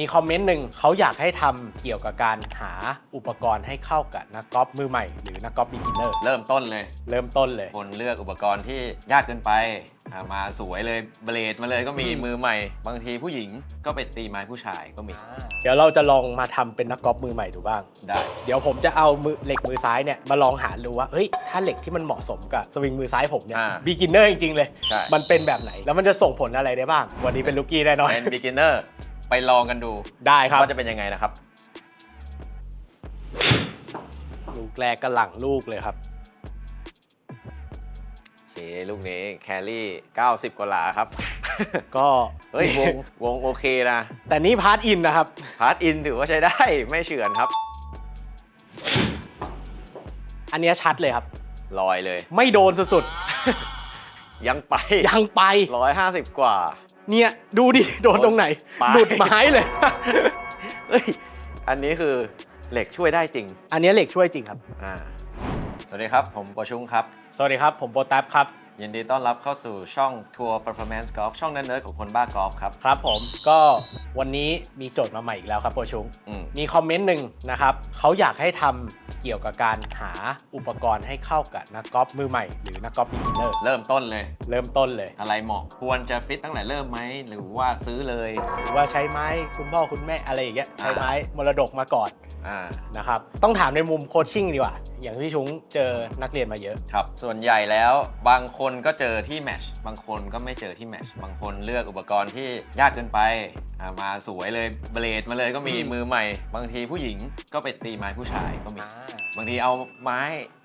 มีคอมเมนต์หนึ่งเขาอยากให้ทำเกี่ยวกับการหาอุปกรณ์ให้เข้ากับนักกอล์ฟมือใหม่หรือนักกอล์ฟบิ๊กินเนอร์เริ่มต้นเลย เริ่มต้นเลย คนเลือกอุปกรณ์ที่ยากเกินไปอ่ามาสวยเลยเบลดมาเลยก็มีอืมมือใหม่ บางทีผู้หญิงก็ไปตีไม้ผู้ชายก็มี เดี๋ยวเราจะลองมาทำเป็นนักกอล์ฟมือใหม่ดูบ้างได้ เดี๋ยวผมจะเอามือเหล็กมือซ้ายเนี่ยมาลองหาดูว่าเฮ้ยถ้าเหล็กที่มันเหมาะสมกับสวิงมือซ้ายผมเนี่ยอ่าบิ๊กินเนอร์จริงๆเลยใช่มันเป็นแบบไหนแล้วมันจะส่งผลอะไรได้บ้าง วันนี้เป็นลูกกี้แน่นอนเป็น beginner ไปลองกันดูได้ครับว่าจะเป็นยังไงนะครับ ลูกแรกก็หลังลูกเลยครับโอเคลูกนี้แครี่ 90 กว่าหลาครับ ก็เฮ้ยวงวงโอเคนะ แต่นี่พาร์ทอินนะครับ พาร์ทอินถือว่าใช้ได้ไม่เฉือนครับ อันเนี้ยชัดเลยครับ ลอยเลย ไม่โดนสุดยังไป ๆ ยังไป 150 กว่า เนี่ยดูดิ โดนตรงไหนไปหลุดไม้เลย เฮ้ยอันนี้คือเหล็กช่วยได้จริงอันเนี้ยเหล็กช่วยจริงครับ อ่าสวัสดีครับ ผมโปรชุงครับ สวัสดีครับ ผมโปรแท็บครับ ยินดีต้อนรับเข้าสู่ช่องทัวร์ performance golf ช่องเนิร์ดๆของคนบ้ากอล์ฟครับ ครับผมก็วันนี้มีโจทย์มาใหม่อีกแล้วครับโปรชุงอืม มีคอมเมนต์หนึ่งนะครับเขาอยากให้ทำเกี่ยวกับการหาอุปกรณ์ให้เข้ากับนักกอล์ฟมือใหม่หรือนักกอล์ฟบิ๊กินเนอร์เริ่มต้นเลย เริ่มต้นเลย อะไรเหมาะควรจะฟิตตั้งแต่เริ่มไหม หรือว่าซื้อเลยหรือว่าใช้ไม้คุณพ่อคุณแม่อะไรอย่างเงี้ยใช้ไม้มรดกมาก่อนอ่านะครับต้องถามในมุมโคชชิ่งดีกว่า อย่างที่ชุงเจอนักเรียนมาเยอะ ครับ ส่วนใหญ่แล้วบางคนก็เจอที่แมชบางคนก็ไม่เจอที่แมชบางคนเลือกอุปกรณ์ที่ยากเกินไปอ่ามาสวยเลยเบลดมาเลยก็มีอืมมือใหม่ บางทีผู้หญิงก็ไปตีไม้ผู้ชายก็มีบางทีเอาไม้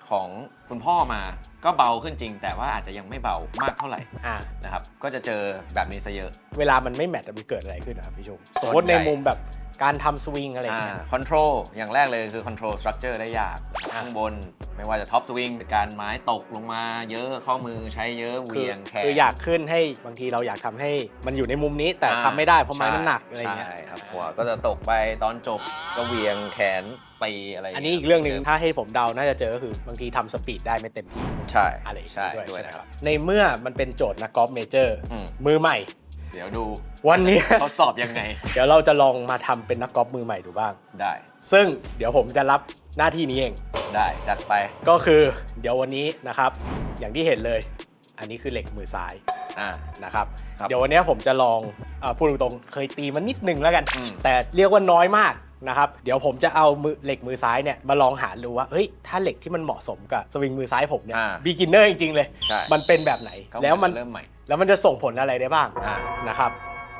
ของคุณพ่อมาก็เบาขึ้นจริง แต่ว่าอาจจะยังไม่เบามากเท่าไหร่อ่า นะครับ ก็จะเจอแบบนี้ซะเยอะเวลามันไม่แมทมันเกิดอะไรขึ้นนะครับพี่ชุงสส่มวนมติในใหญ่มุมแบบการทำสวิงอะไรอย่างอ่าเงี้ย คอนโทรลอย่างแรกเลยคือคอนโทรลสตรัคเจอร์ได้ยากอ่า ข้างบน ไม่ว่าจะท็อปสวิงการไม้ตกลงมาเยอะข้อมือใช้เยอะเหคือวียงแขน คืออยากขึ้นให้บางทีเราอยากทำให้มันอยู่ในมุมนี้แต่อ่าทำไม่ได้เพราะไม้มันหนักอะไรอย่างเงี้ย ใช่ครับหัวก็จะตกไปตอนจบก็เหวียงแขน ตีอะไรอันนี้อีกเรื่องหนึ่งถ้าให้ผมเดาน่าจะเจอก็คือบางทีทำสปีดได้ไม่เต็มที่ใช่อะไรอย่างใช่เงี้ยด้วยด้วยใช่ไหมนะคครัรับบในเมื่อมันเป็นโจทย์นักกอล์ฟเมเจอร์อืม มือใหม่ เดี๋ยวดูวันนี้ ทดสอบยังไงเดี๋ยวเราจะลองมาทำเป็นนักกอล์ฟมือใหม่ดูบ้าง ได้ซึ่งเดี๋ยวผมจะรับหน้าที่นี้เอง ได้จัดไป ก็คือเดี๋ยววันนี้นะครับ อย่างที่เห็นเลย อันนี้คือเหล็กมือซ้ายอ่า นะครับ ครับเดี๋ยววันนี้ผมจะลองเออพูดตรงๆเคยตีมันนิดนึงแล้วกัน อืม แต่เรียกว่าน้อยมาก นะครับเดี๋ยวผมจะเอามือเหล็กมือซ้ายเนี่ยมาลองหาดูว่าเฮ้ยถ้าเหล็กที่มันเหมาะสมกับสวิงมือซ้ายผมเนี่ยอ่า บิ๊กินเนอร์จริงๆเลย ใช่มันเป็นแบบไหนก็เหแล้วมันเริ่มใหม่แล้วมันจะส่งผลอะไรได้บ้างอ่านะครับ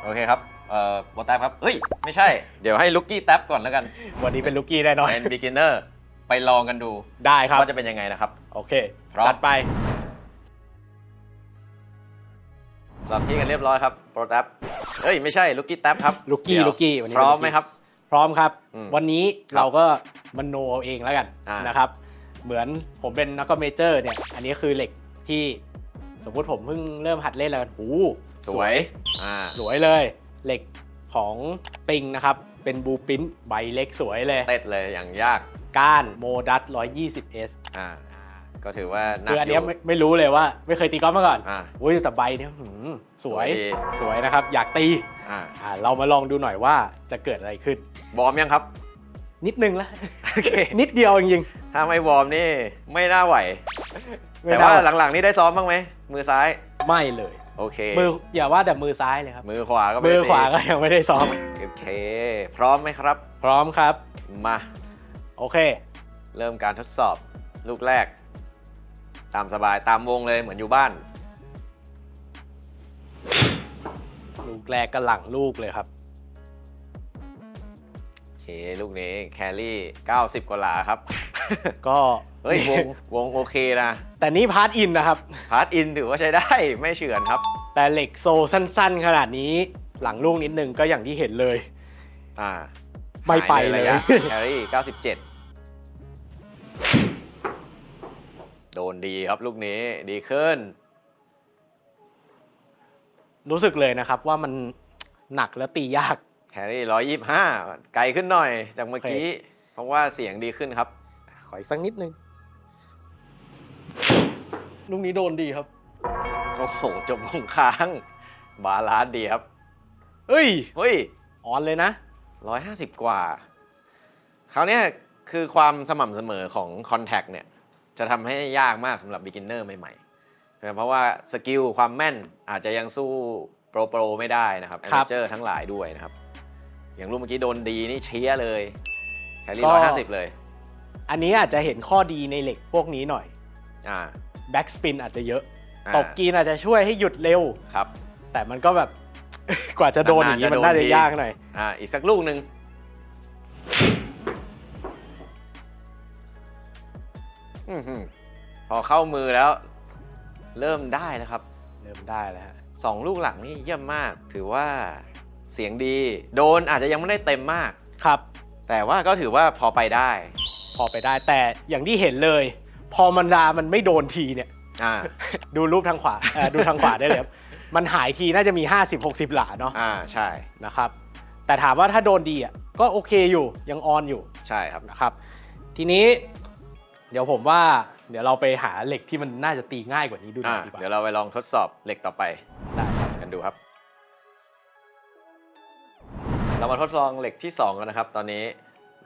โอเคครับเอ่อโบแท็บครับเฮ้ยไม่ใช่ เดี๋ยวให้ลุกกี้แท็บก่อนแล้วกันวันนี้เป็นลูกกี้แน่นอนเป็น beginner ไปลองกันดูได้ครับว่าจะเป็นยังไงนะครับ โอเคพร้อม จัดไปสลับที่กันเรียบร้อยครับโปรแท็บเฮ้ยไม่ใช่ลุกกี้แท็บครับลูกกี้เดี๋ยวลูกกี้วันนี้พร้อมเป็นไหมครับ พร้อมครับ อืมวันนี้ครับเราก็มันโนเอาเองแล้วกันอ่าน นะครับ เหมือนผมเป็นนักกอล์ฟเมเจอร์เนี่ย อันนี้คือเหล็กที่สมมุติผมเพิ่งเริ่มหัดเล่นแล้วกันโอ้โหสวย อ่า สวยเลย เหล็กของปิงนะครับ เป็นบูปินใบเล็กสวยเลย เต็ดเลยอย่างยาก ก้านโมดัส 120S อ่า ก็ถือว่าหนักคืออันอเนี้ยยู่ ไม่ไม่รู้เลยว่า ไม่เคยตีกอล์ฟมาก่อนอ่า อุ้ยแต่ใบเนี้ยหืมสวยสวยดีสวยนะครับ อยากตีอ่าอ่าเรามาลองดูหน่อยว่าจะเกิดอะไรขึ้น วอร์มยังครับ นิดนึงละนิดเดียวจริงถ้าไม่วอร์มนี่ไม่น่าไหว ๆไม่แต่น่ว่าหลังๆนี่ได้ซ้อมบ้างไหม มือซ้าย ไม่เลย โอเค มืออย่าว่าแต่มือซ้ายเลยครับ มือขวาก็ไม่มือได้ตีขวาก็ยังไม่ได้ซ้อม โอเค พร้อมไหมครับ พร้อมครับ มา โอเค เริ่มการทดสอบ ลูกแรก ตามสบายตามวงเลยเหมือนอยู่บ้าน ลูกแรกก็หลังลูกเลยครับโอเคลูกนี้แครี่ 90 กว่าหลาครับ ก็เฮ้ยวงวงโอเคนะ แต่นี่พาร์ทอินนะครับ พาร์ทอินถือว่าใช้ได้ไม่เฉือนครับ แต่เหล็กโซสั้นๆ ขนาดนี้หลังลูกนิดนึงก็อย่างที่เห็นเลย อ่าไม่ไปเลยหาในระะแครี่ 97 โดนดีครับลูกนี้ดีขึ้น รู้สึกเลยนะครับว่ามันหนักและตียากแครี่125ไกลขึ้นหน่อยจากเมื่อกี้ เพราะว่าเสียงดีขึ้นครับ ขออีกสักนิดนึง ลูกนี้โดนดีครับ โอ้โห จบวงค้าง บาลานซ์ดีครับ เอ้ย เฮ้ยออนเลยนะ150กว่าคราวเนี้ยคือความสม่ำเสมอของ Contact เนี่ย จะทำให้ยากมากสำหรับ beginner ใหม่ๆ เพราะว่าสกิลความแม่นอาจจะยังสู้โปรโปรไม่ได้นะครับครับ amateur ทั้งหลายด้วยนะครับ อย่างลูกเมื่อกี้โดนดีนี่เชียร์เลยแคลรี่ก็ร้อยห้าสิบเลย อันนี้อาจจะเห็นข้อดีในเหล็กพวกนี้หน่อยอ่าแบ็กสปินอาจจะเยอะอ่าตบกรีนอาจจะช่วยให้หยุดเร็วครับ แต่มันก็แบบกว่าจะโดนอย่างนี้นานๆมันน่าจะโดนจะทียากหน่อยอ่าอีกสักลูกหนึ่ง อื้อหือพอเข้ามือแล้ว เริ่มได้นะครับเริ่มได้แล้วฮะสองลูกหลังนี่เยี่ยมมาก ถือว่าเสียงดี โดนอาจจะยังไม่ได้เต็มมาก ครับ แต่ว่าก็ถือว่าพอไปได้พอไปได้แต่อย่างที่เห็นเลย พอมันดามันไม่โดนทีเนี่ย อ่า ดูรูปทางขวาเอ่อดูทางขวาได้เลยครับมันหายทีน่าจะมี 50-60 หลาเนาะอ่าใช่ นะครับ แต่ถามว่าถ้าโดนดีอะก็โอเคอยู่ยังออนอยู่ใช่ครับนะครับ ทีนี้ เดี๋ยวผมว่าเดี๋ยวเราไปหาเหล็กที่มันน่าจะตีง่ายกว่านี้ดูหน่อ่าอยดีกว่าเดี๋ยวเราไปลองทดสอบเหล็กต่อไปได้ครับกันดูครับ เรามาทดลองเหล็กที่2กันนะครับ ตอนนี้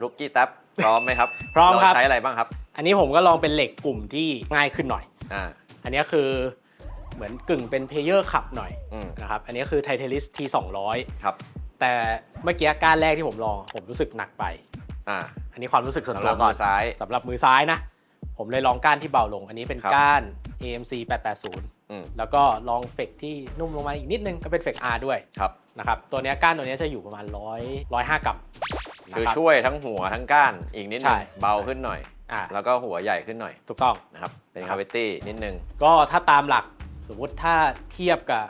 รุกกี้แท็บพร้อมไหมครับพร้อมครับ เาใช้อะไรบ้างครับอันนี้ผมก็ลองเป็นเหล็กกลุ่มที่ง่ายขึ้นหน่อย อ่าอันนี้คือเหมือนกึ่งเป็นเพลเยอร์ขับหน่อยอืมนะครับ อันนี้คือไทเทลิสที200 ครับแต่เมื่อกี้ก้านแรกที่ผมลอง ผมรู้สึกหนักไป อ่าอันนี้ความรู้สึกส่วนสำหตัรัวบก่มือนอซ้าย สำหรับมือซ้ายนะ ผมเลยลองก้านที่เบาลง อันนี้เป็นครับก้าน AMC 880อืมแล้วก็ลองเฟกที่นุ่มลงมาอีกนิดนึงก็เป็นเฟก R ด้วยครับนะครับตัวเนี้ยก้านตัวเนี้ยจะอยู่ประมาณ 100 105กรัมนะคือรับช่วยทั้งหัวทั้งก้านอีกนิดใช่นึงเบาขึ้นหน่อยอ่าแล้วก็หัวใหญ่ขึ้นหน่อย ถูกต้องนะครับเป็นครัคาบวิตี้นิดนึง ก็ถ้าตามหลักสมมุติถ้าเทียบกับ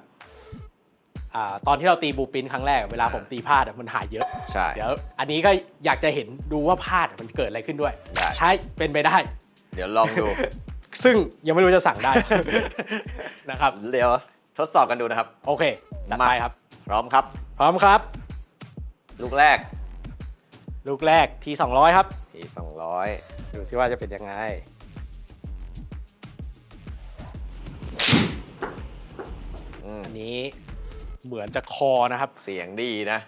อ่าตอนที่เราตีบูปินครั้งแรกเวลาผมตีพลาดอะมันหายเยอะใช่เดี๋ยวอันนี้ก็อยากจะเห็นดูว่าพลาดอะมันเกิดอะไรขึ้นด้วยได้ใช่เป็นไปได้ เดี๋ยวลองดู ซึ่งยังไม่รู้จะสั่งได้ นะครับ เดี๋ยวทดสอบกันดูนะครับ โอเคจัดไปครับ พร้อมครับ พร้อมครับ ลูกแรก ลูกแรกที200 ครับ ทีสองร้อยดูซิว่าจะเป็นยังไงอืมอันนี้เหมือนจะคอนะครับ เสียงดีนะ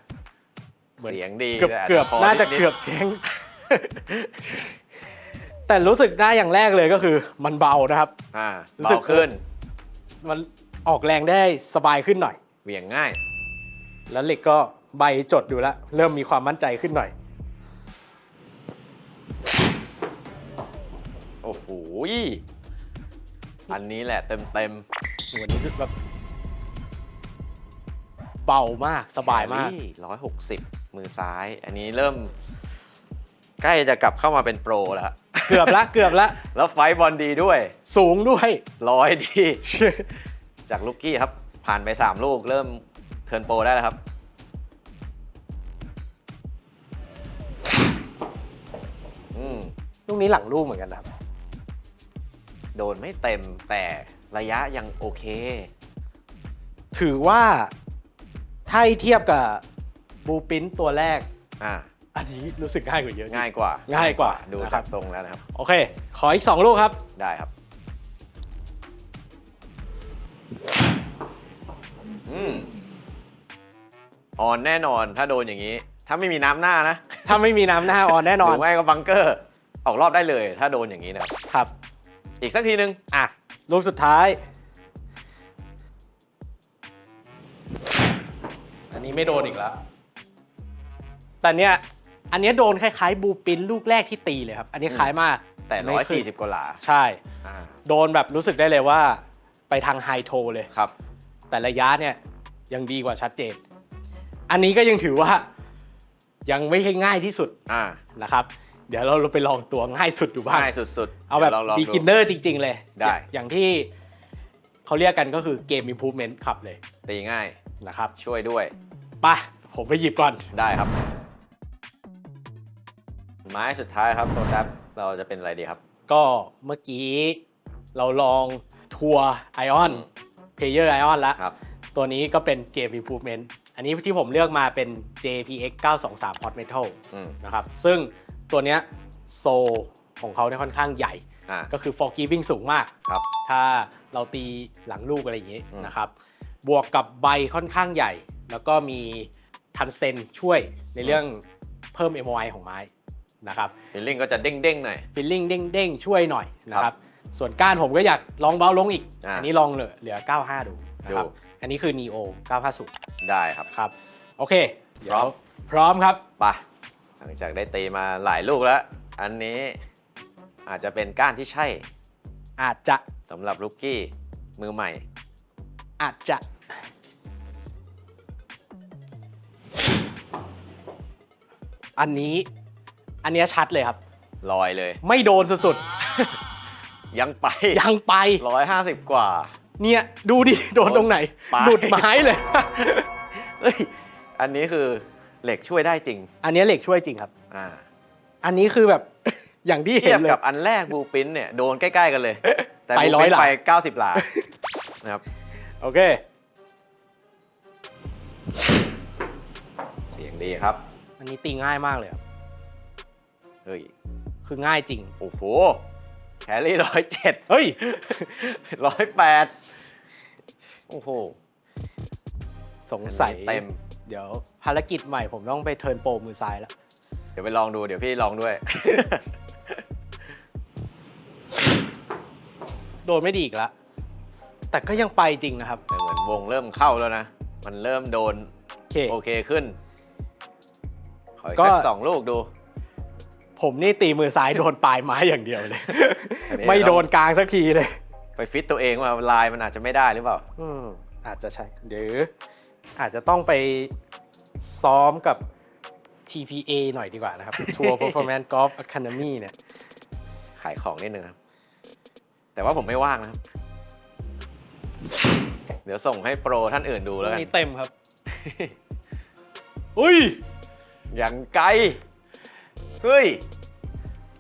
เหมือนเสียงดี เกือบแต่าจเกือบคน่าจะดๆเกือบเจ๊ง แต่รู้สึกได้อย่างแรกเลยก็คือมันเบานะครับ อ่ารู้เบาสึก ขึ้น มันออกแรงได้สบายขึ้นหน่อย เหวี่ยงง่าย แล้วเหล็กก็ใบจดอยู่แล้วเริ่มมีความมั่นใจขึ้นหน่อย โอ้โหอันนี้แหละเต็มเต็มวันนี้คือแบบเบามากสบายมาก ร้อยหกสิบมือซ้าย อันนี้เริ่ม ใกล้จะกลับเข้ามาเป็นโปรแล้ว เกือบละเกือบละ แล้วไฟท์บอลดีด้วย สูงด้วย ร้อยดี จากลูกกี้ครับ ผ่านไป 3 ลูกเริ่มเทิร์นโปรได้แล้วครับ อืม ลูกนี้หลังลูกเหมือนกันนะครับ โดนไม่เต็มแต่ระยะยังโอเค ถือว่าถ้าให้เทียบกับบูปินตัวแรก อ่า อันนี้รู้สึกง่ายกว่าเยอะง่ายกว่าง่ายกว่าดูนะครัจาบกทรงแล้วนะครับ โอเค ขออีก 2 ลูกครับ ได้ครับ อืมอ่อนแน่นอนถ้าโดนอย่างนี้ ถ้าไม่มีน้ำหน้านะถ้าไม่มีน้ำหน้าออนแน่นหอนรือไม่ก็บังเกอร์ ออกรอบได้เลย ถ้าโดนอย่างนี้นะครับ ครับ อีกสักทีนึง อะ ลูกสุดท้าย อันนี้ไม่โดนอีกแล้ว แต่เนี้ย อันเนี้ยโดนคล้ายๆบูปินลูกแรกที่ตีเลยครับ อันนี้คล้ายมากแต่ไม่ร้อยขึ้สี่นสิบกว่าหลาใช่ อ่าโดนแบบรู้สึกได้เลยว่า ไปทางไฮโทเลย ครับ แต่ระยะเนี่ยยังดีกว่าชัดเจน อันนี้ก็ยังถือว่ายังไม่ใช่ง่ายที่สุดอ่านะครับ เดี๋ยวเราไปลองตัวง่ายสุดดูบ้าง ง่ายสุดๆเอาแบบ ดี๋ยวลงๆ beginner จริง ๆ เลยได้อย่างที่เขาเรียกกันก็คือเกม improvement ขับเลยตีง่ายนะครับช่วยด้วยไปะผมไปหยิบก่อน ได้ครับ ไม้สุดท้ายครับโปรแท็บเราจะเป็นอะไรดีครับ ก็เมื่อกี้เราลองทัวร์ไอออนอืมเพลเยอร์ไอออนแล้ว ครับ ตัวนี้ก็เป็นเกม improvement อันนี้ที่ผมเลือกมาเป็น JPX 923 Hot Metal อืมนะครับ ซึ่งตัวเนี้ยโซของเขาเนี่ยค่อนข้างใหญ่ อ่า ก็คือ forgiving สูงมาก ครับ ถ้าเราตีหลังลูกอะไรอย่างนี้อืม นะครับ บวกกับใบค่อนข้างใหญ่ แล้วก็มีทันเซนช่วยในเรื่องเพิ่ม MOI ของไม้ นะครับฟิลลิ่งก็จะเด้งๆหน่อยฟิลลิ่งเด้งๆช่วยหน่อยนะคครัรับบส่วนก้านผมก็อยากลองเบาลงอีกอ่าอันนี้ลองเหลือเหลือ 95 ดูนะครับดูอันนี้คือ Neo 950 ได้ครับครับ โอเคเดี๋ยวพร้อมพร้อมครับไปะหลังจากได้ตีมาหลายลูกแล้ว อันนี้อาจจะเป็นก้านที่ใช่ อาจจะสำหรับลูกกี้มือใหม่ อาจจะอันนี้ อันเนี้ยชัดเลยครับ ลอยเลย ไม่โดนสุดยังไปๆ ยังไป ร้อยห้าสิบกว่า เนี่ยดูดิ โดนตรงไหน ไป หลุดไม้เลย เฮ้ยอันนี้คือเหล็กช่วยได้จริง อันเนี้ยเหล็กช่วยจริงครับ อ่าอันนี้คือแบบ อย่างที่เทีเห็ยนบเลย กับอันแรกบูปินเนี่ยโดนใกล้ๆกันเลย แต่ไปบูร้อยปินหลา ไป 90 หลานะครับโอเค เสียงดีครับ อันนี้ตีง่ายมากเลยครับ เฮ้ย คือง่ายจริง โอ้โห แคลรี่ร้อยเจ็ดเฮ้ยร้อยแปดโอ้โห สงสัยเต็ม เดี๋ยวภารกิจใหม่ผมต้องไปเทิร์นโปรมือซ้ายแล้ว เดี๋ยวไปลองดู เดี๋ยวพี่ลองด้วย โดนไม่ดีอีกแล้วแต่ก็ยังไปจริงนะครับ แต่เหมือนวงเริ่มเข้าแล้วนะ มันเริ่มโดน โอเคโอเคขึ้น ขออีกก็สักสองลูกดู ผมนี่ตีมือซ้ายโดนปลายไม้อย่างเดียวเลย อันนี้ ไม่โดนกลางสักทีเลยไปฟิตตัวเองว่าลายมันอาจจะไม่ได้หรือเปล่า อืมอาจจะใช่หรืออาจจะต้องไปซ้อมกับ TPA หน่อยดีกว่านะครับ Tour Performance Golf Academy เนี่ย ขายของนิดนึงนะครับ แต่ว่าผมไม่ว่างนะครับ เดี๋ยวส่งให้โปรท่านอื่นดูแล้วกัน มีเต็มครับ อุ้ย อย่างไกล เฮ้ย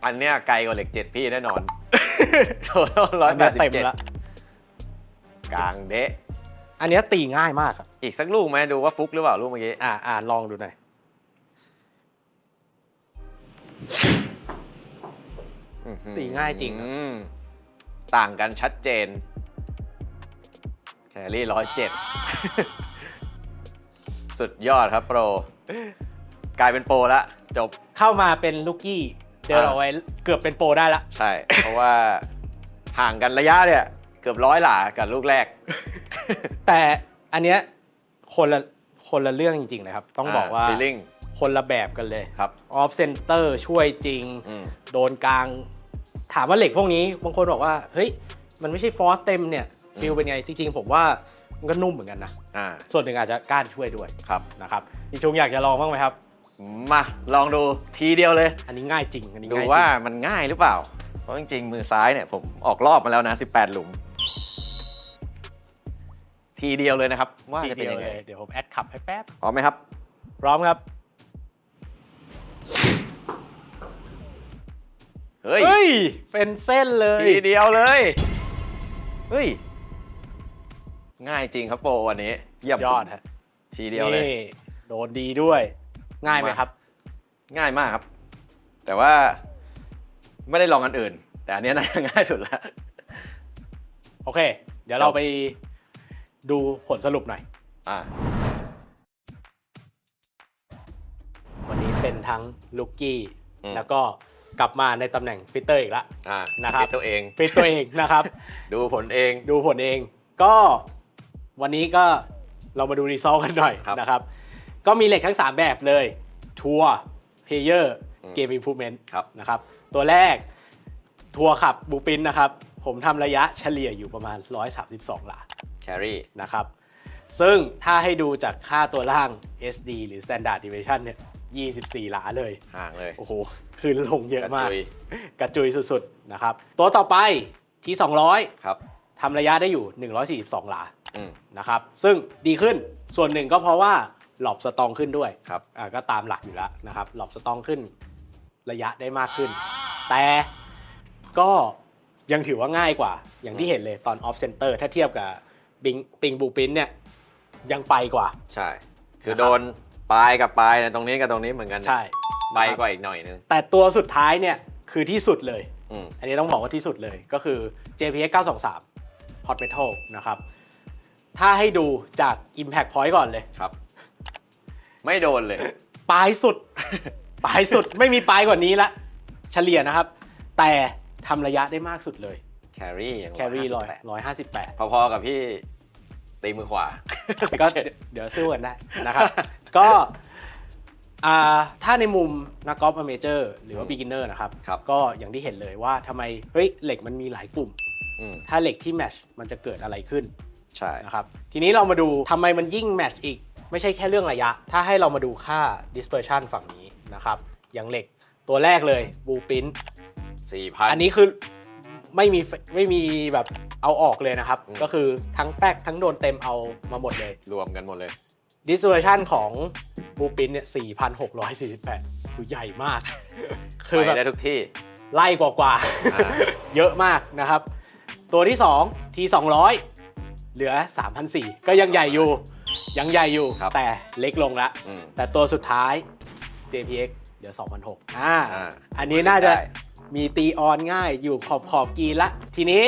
อันเนี้ยไกลกว่าเหล็กเจ็ดพี่แน่นอน โถร้อยอันแปเนี้ดยสิบเต็มเจ็ดแล้วกลางเดะ อันเนี้ยตีง่ายมากครับ อีกสักลูกไหมดูว่าฟุกหรือเปล่าลูกเมื่อกี้ อ่าอ่าลองดูหน่อยอื้อหือตีง่ายจริงอะอืมต่างกันชัดเจน แครี่ร้อยเจ็ดสุดยอดครับโปร กลายเป็นโปรละจบเข้ามาเป็นลูกกี้ เดินอ่าเอาไว้เกือบเป็นโปรได้ละ ใช่ เพราะว่าห่างกันระยะเนี่ย เกือบร้อยหลากับลูกแรก แต่อันเนี้ยคนละคนละเรื่องจริงๆเลยครับ ต้องบอกว่าฟีลลิ่งคนละแบบกันเลยครับออฟเซนเตอร์ช่วยจริง อืม โดนกลาง ถามว่าเหล็กพวกนี้บางคนบอกว่า เฮ้ย มันไม่ใช่ฟอสเต็มเนี่ยฟิลเป็นไง จริง ๆ ผมว่ามันก็นุ่มเหมือนกันนะ อ่าส่วนหนึ่งอาจจะก้านช่วยด้วยครับนะครับพี่ชุงอยากจะลองบ้างไหมครับ มาลองดูทีเดียวเลย อันนี้ง่ายจริง อันนี้ดูง่ายจริงว่ามันง่ายหรือเปล่า เพราะจริงๆ มือซ้ายเนี่ยผมออกรอบมาแล้วนะ 18 หลุม ทีเดียวเลยนะครับ ว่าทีจะเป็นเดียวยังเลไงยเดี๋ยวผมแอดขับให้แป๊บ พร้อมไหมครับ พร้อมครับ เฮ้ย เฮ้ย เป็นเส้นเลย ทีเดียวเลย เฮ้ย ง่ายจริงครับโปรวันนี้ เยี่ยมยอดฮะทีเดียวเลยนี่โดนดีด้วย ง่ายไหมมาครับ ง่ายมากครับ แต่ว่าไม่ได้ลองอันอื่น แต่อันเนี้ยน่าจะง่ายสุดแล้วโอเค เดี๋ยวจบเราไปดูผลสรุปหน่อย อ่า วันนี้เป็นทั้งลูกกี้อืมแล้วก็กลับมาในตำแหน่งฟิตเตอร์อีกแล้วอ่านะครับฟิตตัวเองฟิตตัวเองนะครับ ดูผลเองดูผลเอง ก็วันนี้ก็เรามาดูรีซอลกันหน่อยครับนะครับ ก็มีเหล็กทั้ง 3 แบบเลยทัวร์เพเยอร์อืมเกมอิ p พู v เมนต์ครับนะครับ ตัวแรกทัวร์ขับบูปินนะครับ ผมทำระยะเฉลี่ยอยู่ประมาณ 132 หลาแครี่นะครับ ซึ่งถ้าให้ดูจากค่าตัวล่าง SD หรือ Standard Deviation เนี่ย 24 หลาเลย ห่างเลย โอ้โหขึ้นลงเยอะมากกระจุยกระจุยสุดๆ นะครับ ตัวต่อไปที่ 200 ครับทำระยะได้อยู่ 142 หลาอืมนะครับ ซึ่งดีขึ้นส่วนหนึ่งก็เพราะว่า หลอบสตองขึ้นด้วยครับอ่าก็ตามหลักอยู่แล้วนะครับหลอบสตองขึ้นระยะได้มากขึ้น แต่ก็ยังถือว่าง่ายกว่า อย่างที่เห็นเลยตอนออฟเซนเตอร์ถ้าเทียบกับปิงปิงบูปินเนี่ยยังไปกว่า ใช่ คือนะครับโดนปลายกับปลายเนี่ยตรงนี้กับตรงนี้เหมือนกันนะใช่ไปนะครับกว่าอีกหน่อยนึง แต่ตัวสุดท้ายเนี่ยคือที่สุดเลย อืม อันนี้ต้องบอกว่าที่สุดเลยก็คือ JPX 923 Hot Metal นะครับ ถ้าให้ดูจาก Impact Point ก่อนเลยครับ ไม่โดนเลย ปลายสุด ปลายสุดไม่มีปลายกว่านี้ละ เฉลี่ยนะครับ แต่ทำระยะได้มากสุดเลย แครี่อย่างแครี่ร้อย158ร้อยห้าสิบแปดพอๆกับพี่ตีมือขวา ก็เดี๋ยวเดี๋ยวสู้กันได้นะครับ ก็อ่าถ้าในมุมนักกอล์ฟอเมเจอร์หรือว่าอืมบิ๊กินเนอร์นะครับครับ ก็อย่างที่เห็นเลยว่าทำไมเฮ้ยเหล็กมันมีหลายกลุ่มอืมถ้าเหล็กที่แมชมันจะเกิดอะไรขึ้นใช่นะครับ ทีนี้เรามาดูทำไมมันยิ่งแมชอีก ไม่ใช่แค่เรื่องระยะ ถ้าให้เรามาดูค่า dispersion ฝั่งนี้นะครับ อย่างเหล็กตัวแรกเลยบูปินสี่พันอันนี้คือไม่มีไม่มีแบบเอาออกเลยนะครับอืมก็คือทั้งแป๊กทั้งโดนเต็มเอามาหมดเลย รวมกันหมดเลย dispersion ของบูปินเนี่ย4,648คือใหญ่มาก คือไปแบบได้ทุกที่ ไล่กว่าอ่าๆเยอะมากนะครับ ตัวที่2 T 200เหลือ3,400ก็ยังใหญ่อยู่ ยังใหญ่อยู่ ครับแต่เล็กลงละ อืมแต่ตัวสุดท้าย JPX เหลือ2,600อ่าอ่าอันนี้น่าจะได้ มีตีออนง่ายอยู่ขอบขอบกรีนละ ทีนี้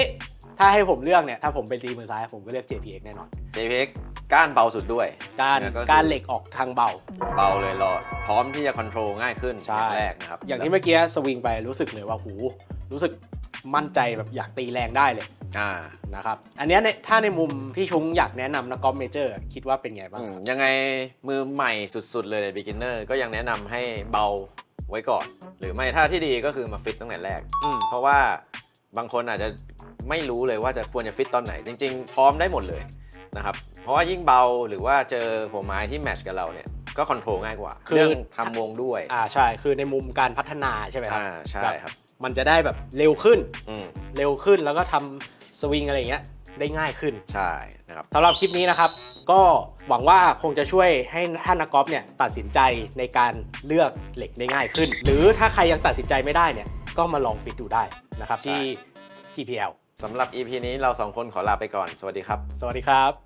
ถ้าให้ผมเลือกเนี่ย ถ้าผมเป็นตีมือซ้าย ผมก็เลือก JPX แน่นอน JPX ก้านเบาสุดด้วยการแล้วคือการเหล็กออกทางเบา เบาเลยรอดพร้อมที่จะคอนโทรลง่ายขึ้นใช่ อย่างแรกนะครับอย่างที่เมื่อกี้สวิงไปรู้สึกเลยว่าหูรู้สึก มั่นใจแบบอยากตีแรงได้เลยอ่านะครับอันเนี้ยในถ้าในมุมพี่ชุ้งอยากแนะนำนักกอล์ฟเมเจอร์คิดว่าเป็นไงบ้าง อืมยังไงมือใหม่สุดๆเลย beginner ก็ยังแนะนำให้เบาไว้ก่อน หรือไม่ถ้าที่ดีก็คือมาฟิตตั้งแต่แรก อืม เพราะว่าบางคนอาจจะไม่รู้เลยว่าจะควรจะฟิตตอนไหน จริง ๆ พร้อมได้หมดเลยนะครับเพราะว่ายิ่งเบาหรือว่าเจอหัวไม้ที่แมทช์กับเราเนี่ยก็คอนโทรลง่ายกว่า คือ เรื่องทำวงด้วยอ่าใช่คือในมุมการพัฒนาใช่ไหมครับ อ่าใช่แบบครับ มันจะได้แบบเร็วขึ้น อืมเร็วขึ้นแล้วก็ทำสวิงอะไรอย่างเงี้ยได้ง่ายขึ้น ใช่นะครับ สำหรับคลิปนี้นะครับ ก็หวังว่าคงจะช่วยให้ท่านนักกอล์ฟเนี่ยตัดสินใจในการเลือกเหล็กได้ง่ายขึ้น หรือถ้าใครยังตัดสินใจไม่ได้เนี่ยก็มาลองฟิตดูได้นะครับที่ TPL สำหรับ EP นี้เราสองคนขอลาไปก่อน สวัสดีครับ สวัสดีครับ